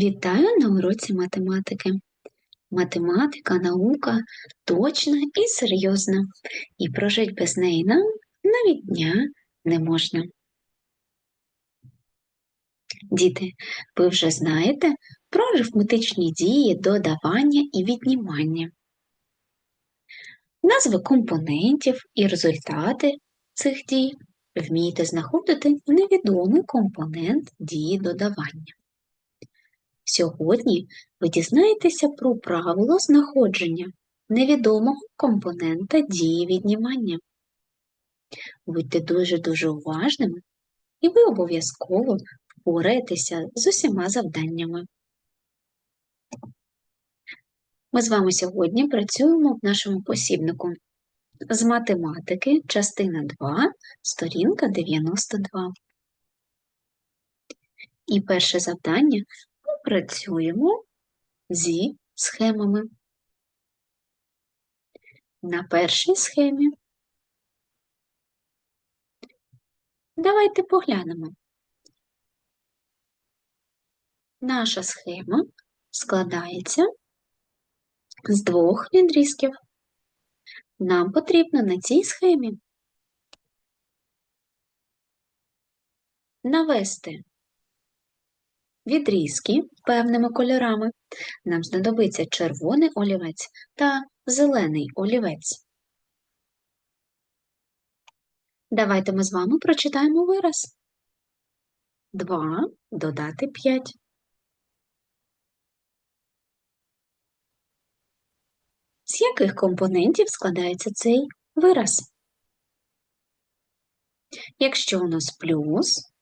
Вітаю на уроці математики. Математика, наука точна і серйозна, і прожить без неї нам навіть дня не можна. Діти, ви вже знаєте про арифметичні дії додавання і віднімання, назви компонентів і результати цих дій. Вмієте знаходити невідомий компонент дії додавання. Сьогодні ви дізнаєтеся про правило знаходження невідомого компонента дії віднімання. Будьте дуже-дуже уважними, і ви обов'язково впораєтеся з усіма завданнями. Ми з вами сьогодні працюємо в нашому посібнику з математики, частина 2, сторінка 92. І перше завдання працюємо зі схемами. На першій схемі давайте поглянемо. Наша схема складається з двох відрізків. Нам потрібно на цій схемі навести відрізки певними кольорами. Нам знадобиться червоний олівець та зелений олівець. Давайте ми з вами прочитаємо вираз. 2 додати 5. З яких компонентів складається цей вираз? Якщо у нас плюс,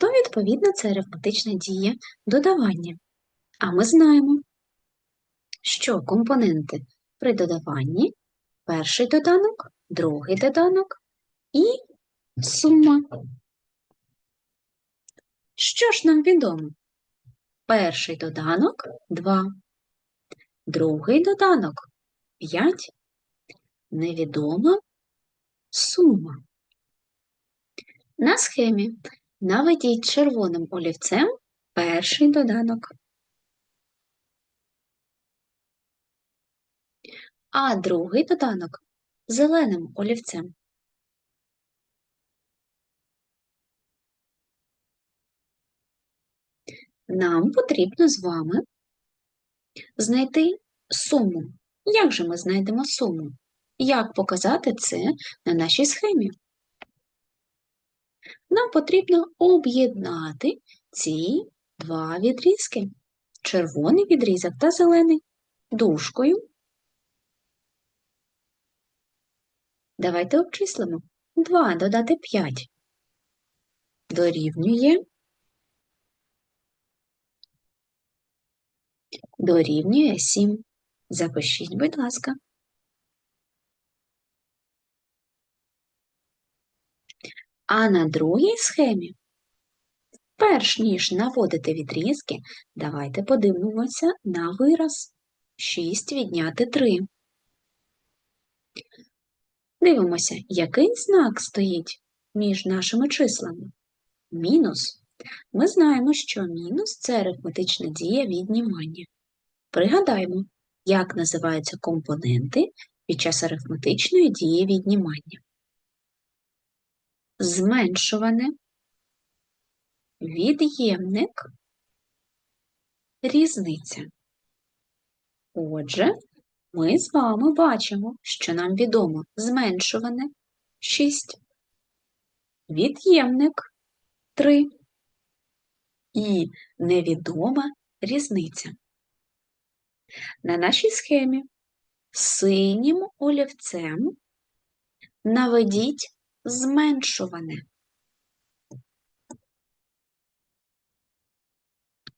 то, відповідно, це арифметична дія додавання. А ми знаємо, що компоненти при додаванні перший доданок, другий доданок і сума. Що ж нам відомо? Перший доданок 2, другий доданок 5, невідома сума. На схемі Наведіть червоним олівцем перший доданок. А другий доданок зеленим олівцем. Нам потрібно з вами знайти суму. Як же ми знайдемо суму? Як показати це на нашій схемі? Нам потрібно об'єднати ці два відрізки червоний відрізок та зелений дужкою. Давайте обчислимо. 2 додати 5 дорівнює дорівнює 7. Запишіть, будь ласка. А на другій схемі, перш ніж наводити відрізки, давайте подивимося на вираз 6 відняти 3. Дивимося, який знак стоїть між нашими числами. Мінус. Ми знаємо, що мінус це арифметична дія віднімання. Пригадаємо, як називаються компоненти під час арифметичної дії віднімання зменшуване, від'ємник, різниця. Отже, ми з вами бачимо, що нам відомо зменшуване 6, від'ємник 3 і невідома різниця. На нашій схемі синім олівцем наведіть зменшуване.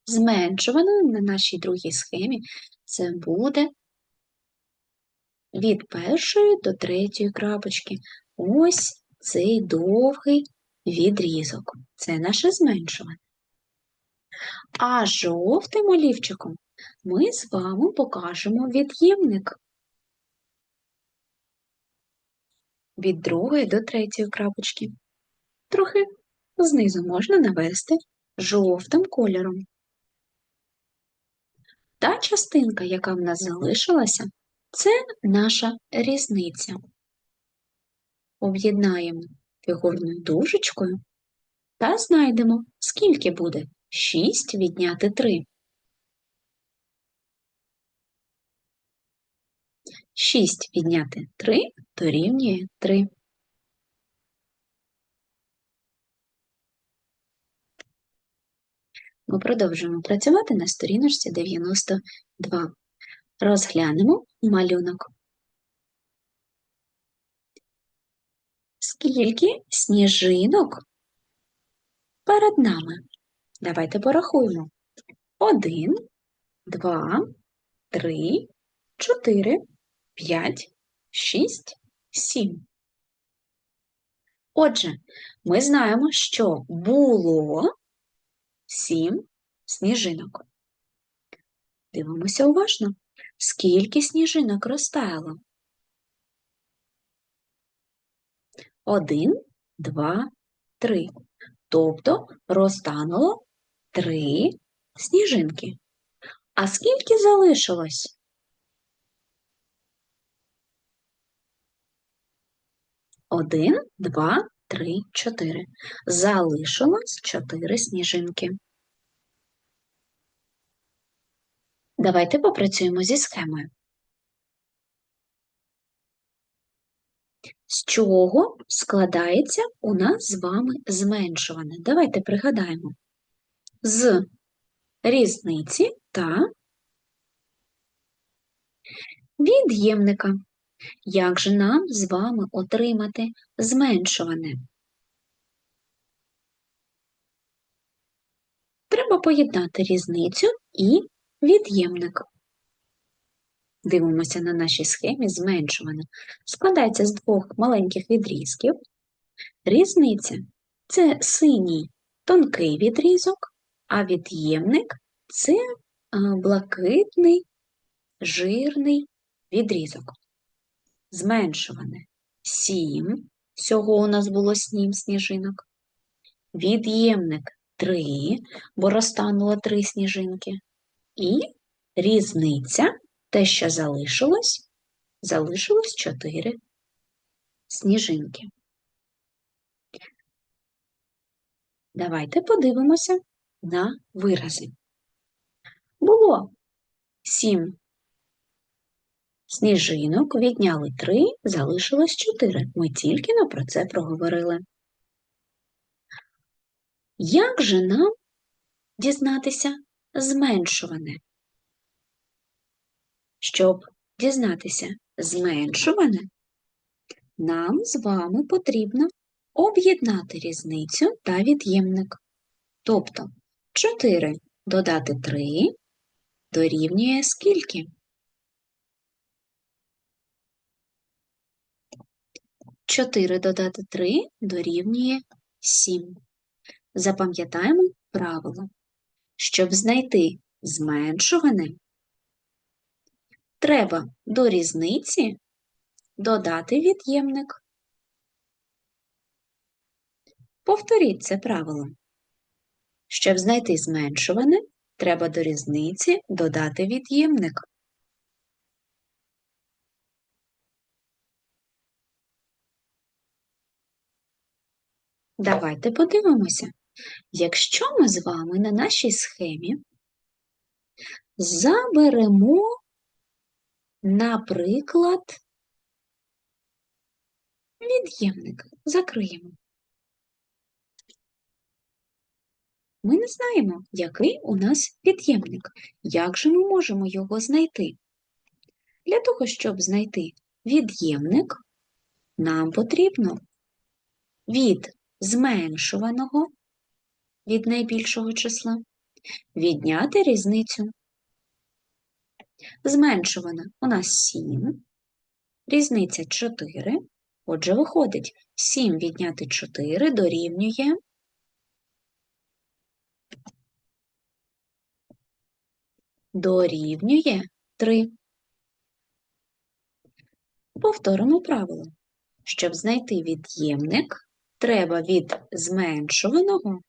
Зменшуване на нашій другій схемі це буде від першої до третьої крапочки. Ось цей довгий відрізок. Це наше зменшуване. А жовтим олівчиком ми з вами покажемо від'ємник. Від другої до третьої крапочки. Трохи знизу можна навести жовтим кольором. Та частинка, яка в нас залишилася, це наша різниця. Об'єднаємо фігурною дужечкою та знайдемо, скільки буде 6 відняти 3. 6 відняти 3 дорівнює 3. Ми продовжуємо працювати на сторіночці 92. Розглянемо малюнок. Скільки сніжинок перед нами? Давайте порахуємо. Один, два, три, чотири, п'ять, шість, сім. Отже, ми знаємо, що було сім сніжинок. Дивимося уважно, скільки сніжинок розтаяло. Один, два, три. Тобто розтануло три сніжинки. А скільки залишилось? Один, два, три, чотири. Залишилось чотири сніжинки. Давайте попрацюємо зі схемою. З чого складається у нас з вами зменшуване? Давайте пригадаємо. З різниці та від'ємника. Як же нам з вами отримати зменшуване? Треба поєднати різницю і від'ємник. Дивимося на нашій схемі зменшуване. Складається з двох маленьких відрізків. Різниця це синій тонкий відрізок, а від'ємник це блакитний жирний відрізок. Зменшуване 7, всього у нас було 7 сніжинок. Від'ємник 3, бо розтануло 3 сніжинки. І різниця, те, що залишилось, залишилось 4 сніжинки. Давайте подивимося на вирази. Було 7 сніжинок, відняли 3, залишилось 4. Ми тільки но про це проговорили. Як же нам дізнатися зменшуване? Щоб дізнатися зменшуване, нам з вами потрібно об'єднати різницю та від'ємник. Тобто 4 додати 3 дорівнює скільки? 4 додати 3 дорівнює 7. Запам'ятаємо правило. Щоб знайти зменшуване, треба до різниці додати від'ємник. Повторіть це правило. Щоб знайти зменшуване, треба до різниці додати від'ємник. Давайте подивимося. Якщо ми з вами на нашій схемі заберемо, наприклад, від'ємник, закриємо. Ми не знаємо, який у нас від'ємник. Як же ми можемо його знайти? Для того, щоб знайти від'ємник, нам потрібно від зменшуваного від найбільшого числа, відняти різницю. Зменшувана у нас 7, різниця 4. Отже, виходить, 7 відняти 4 дорівнює дорівнює 3. Повторимо правило. Щоб знайти від'ємник, треба від зменшуваного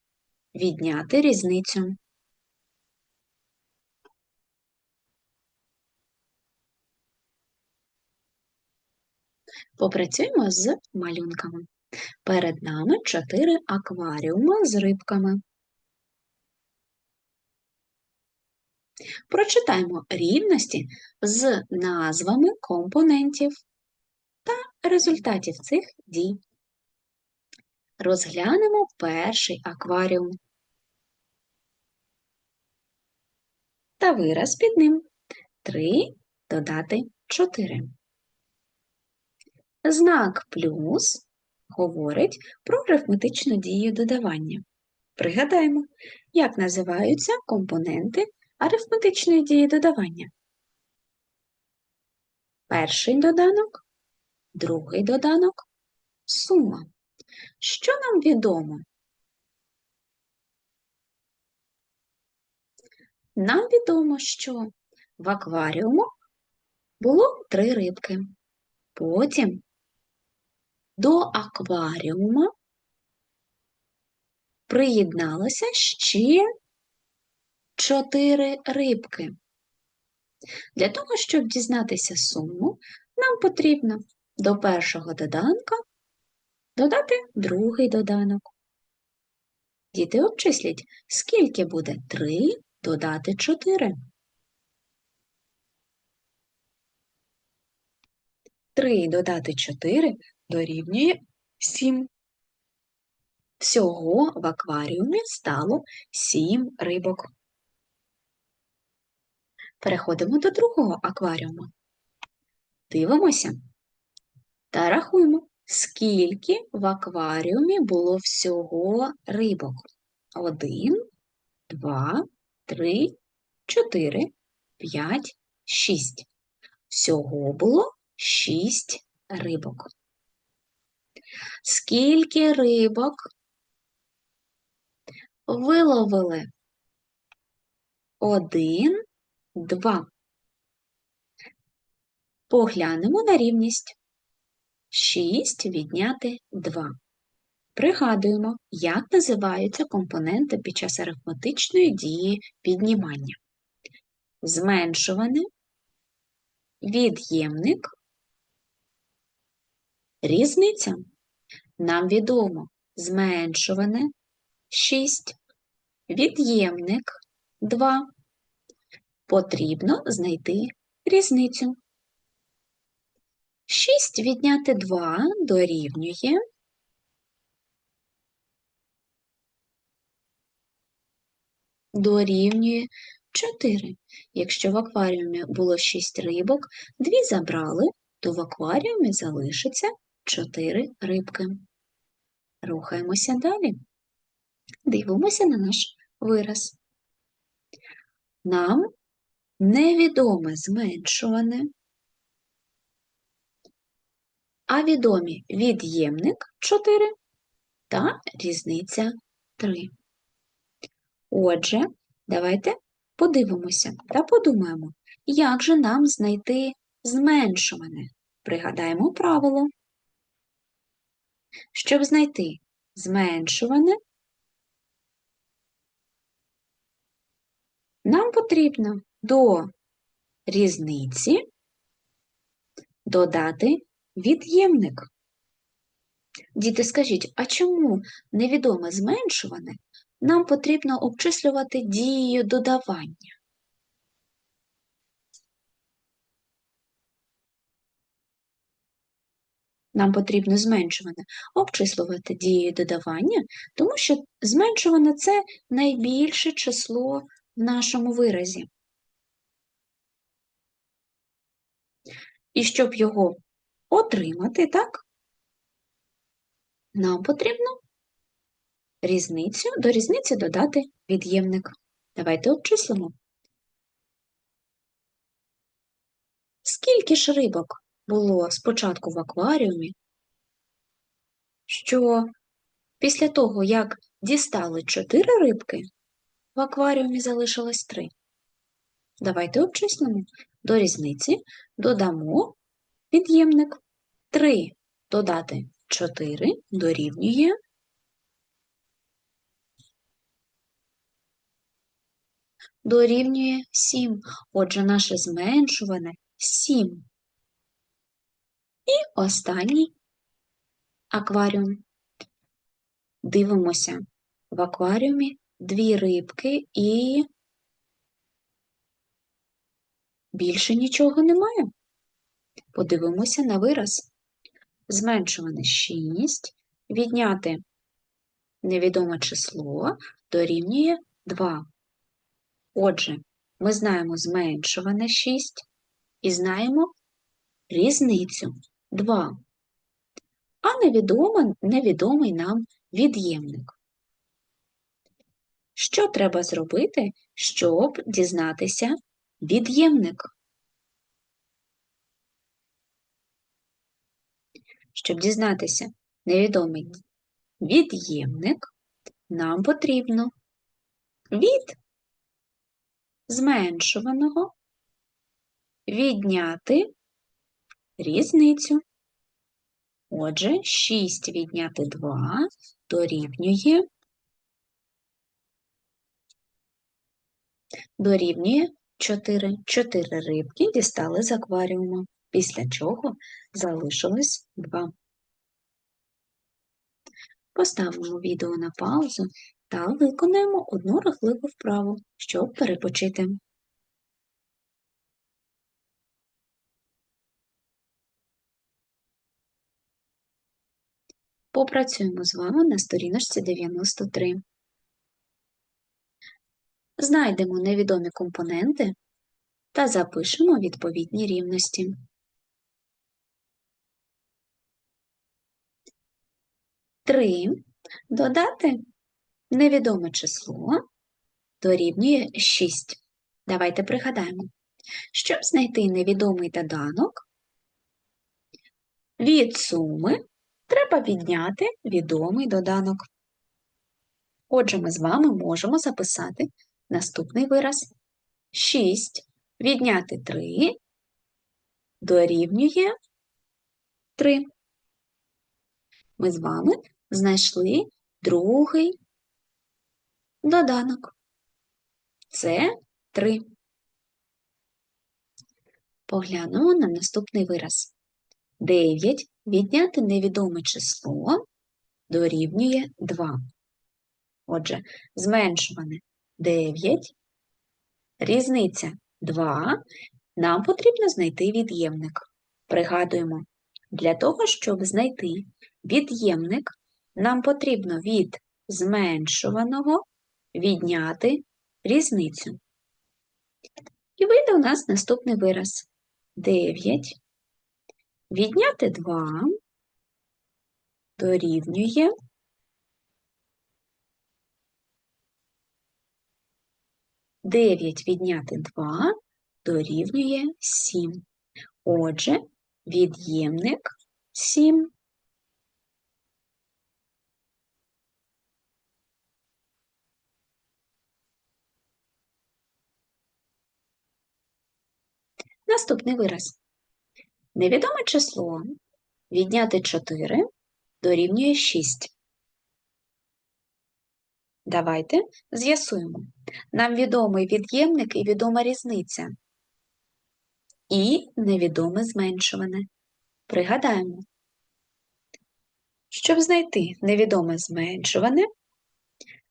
відняти різницю. Попрацюємо з малюнками. Перед нами чотири акваріуми з рибками. Прочитаємо рівності з назвами компонентів та результатів цих дій. Розглянемо перший акваріум та вираз під ним 3 додати 4. Знак плюс говорить про арифметичну дію додавання. Пригадаємо, як називаються компоненти арифметичної дії додавання. Перший доданок, другий доданок сума. Що нам відомо? Нам відомо, що в акваріуму було три рибки. Потім до акваріума приєдналося ще чотири рибки. Для того, щоб дізнатися суму, нам потрібно до першого доданка додати другий доданок. Діти обчислять, скільки буде 3 додати 4. 3 додати 4 дорівнює 7. Всього в акваріумі стало 7 рибок. Переходимо до другого акваріуму. Дивимося та рахуємо, скільки в акваріумі було всього рибок. 1, 2, 3, 4, 5, 6. Всього було 6 рибок. Скільки рибок виловили? Один, два. Поглянемо на рівність. 6 відняти 2. Пригадуємо, як називаються компоненти під час арифметичної дії піднімання. Зменшуване, від'ємник, різниця. Нам відомо зменшуване 6, від'ємник 2. Потрібно знайти різницю. 6 відняти 2 дорівнює дорівнює 4. Якщо в акваріумі було 6 рибок, 2 забрали, то в акваріумі залишиться 4 рибки. Рухаємося далі. Дивимося на наш вираз. Нам невідоме зменшуване, а відомі від'ємник 4 та різниця 3. Отже, давайте подивимося та подумаємо, як же нам знайти зменшуване. Пригадаємо правило. Щоб знайти зменшуване, нам потрібно до різниці додати від'ємник. Діти, скажіть, а чому невідоме зменшуване нам потрібно обчислювати дією додавання? Нам потрібно зменшуване обчислювати дією додавання, тому що зменшуване це найбільше число в нашому виразі. І щоб його отримати, так, нам потрібно різницю, до різниці додати від'ємник. Давайте обчислимо. Скільки ж рибок було спочатку в акваріумі, що після того, як дістали 4 рибки, в акваріумі залишилось 3. Давайте обчислимо. До різниці додамо від'ємник. 3 додати 4 дорівнює дорівнює 7. Отже, наше зменшуване 7. І останній акваріум. Дивимося в акваріумі дві рибки і більше нічого немає. Подивимося на вираз. Зменшуване 6, відняти невідоме число дорівнює 2. Отже, ми знаємо зменшуване 6 і знаємо різницю 2. А невідомо, невідомий нам від'ємник. Що треба зробити, щоб дізнатися від'ємник? Щоб дізнатися невідомий від'ємник, нам потрібно від зменшуваного відняти різницю. Отже, 6 відняти 2 дорівнює дорівнює 4. 4 рибки дістали з акваріуму, після чого залишилось 2. Поставимо відео на паузу та виконаємо одну рахливу вправу, щоб перепочити. Попрацюємо з вами на сторіночці 93. Знайдемо невідомі компоненти та запишемо відповідні рівності. Три додати невідоме число дорівнює 6. Давайте пригадаємо, щоб знайти невідомий доданок, від суми треба відняти відомий доданок. Отже, ми з вами можемо записати наступний вираз. 6 відняти 3 дорівнює 3. Ми з вами знайшли другий доданок. Це 3. Поглянемо на наступний вираз. 9 відняти невідоме число дорівнює 2. Отже, зменшуване 9, різниця 2. Нам потрібно знайти від'ємник. Пригадуємо, для того, щоб знайти від'ємник, нам потрібно від зменшуваного відняти різницю. І вийде у нас наступний вираз. 9 відняти 2 дорівнює 9 відняти 2 дорівнює 7. Отже, від'ємник 7. Наступний вираз. Невідоме число відняти 4 дорівнює 6. Давайте з'ясуємо. Нам відомий від'ємник і відома різниця. І невідоме зменшуване. Пригадаємо. Щоб знайти невідоме зменшуване,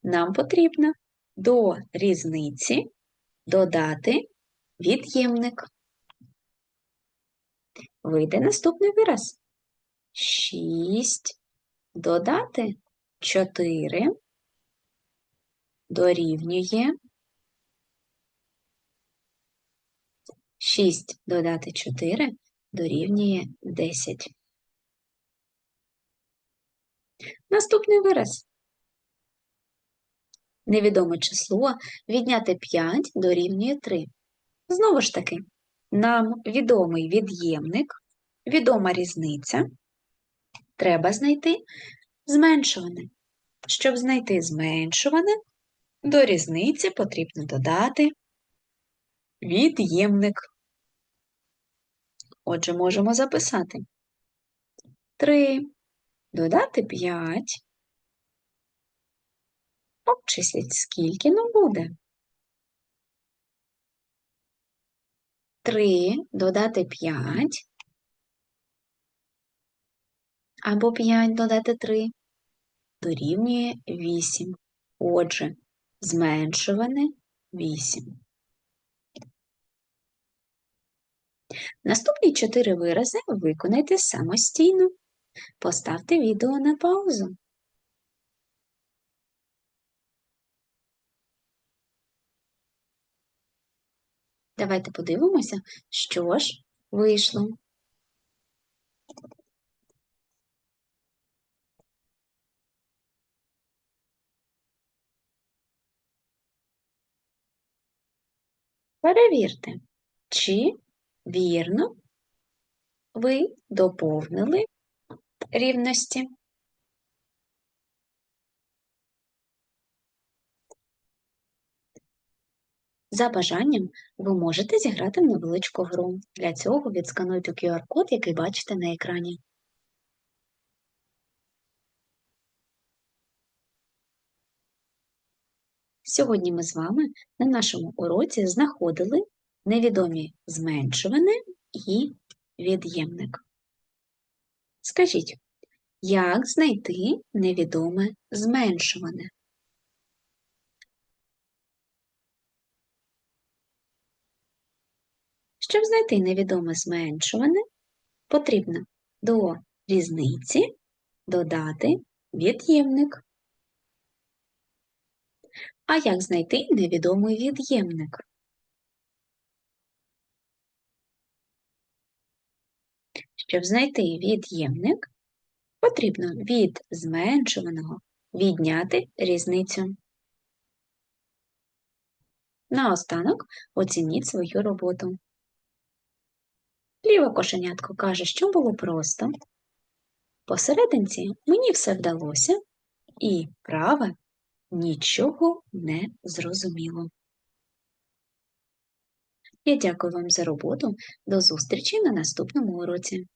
нам потрібно до різниці додати від'ємник. Вийде наступний вираз. 6 додати 4 дорівнює 6 додати 4 дорівнює 10. Наступний вираз. Невідоме число відняти 5 дорівнює 3. Знову ж таки, нам відомий від'ємник, відома різниця. Треба знайти зменшуване. Щоб знайти зменшуване, до різниці потрібно додати від'ємник. Отже, можемо записати 3 додати 5. Обчисліть, скільки нам буде. 3 додати 5 або 5 додати 3 дорівнює 8. Отже, зменшуване 8. Наступні чотири вирази виконайте самостійно. Поставте відео на паузу. Давайте подивимося, що ж вийшло. Перевірте, чи вірно ви доповнили рівності. За бажанням ви можете зіграти в невеличку гру. Для цього відскануйте QR-код, який бачите на екрані. Сьогодні ми з вами на нашому уроці знаходили невідомі зменшуване і від'ємник. Скажіть, як знайти невідоме зменшуване? Щоб знайти невідоме зменшуване, потрібно до різниці додати від'ємник. А як знайти невідомий від'ємник? Щоб знайти від'ємник, потрібно від зменшуваного відняти різницю. Наостанок оцініть свою роботу. Ліве кошенятко каже, що було просто. Посерединці мені все вдалося, і праве нічого не зрозуміло. Я дякую вам за роботу. До зустрічі на наступному уроці.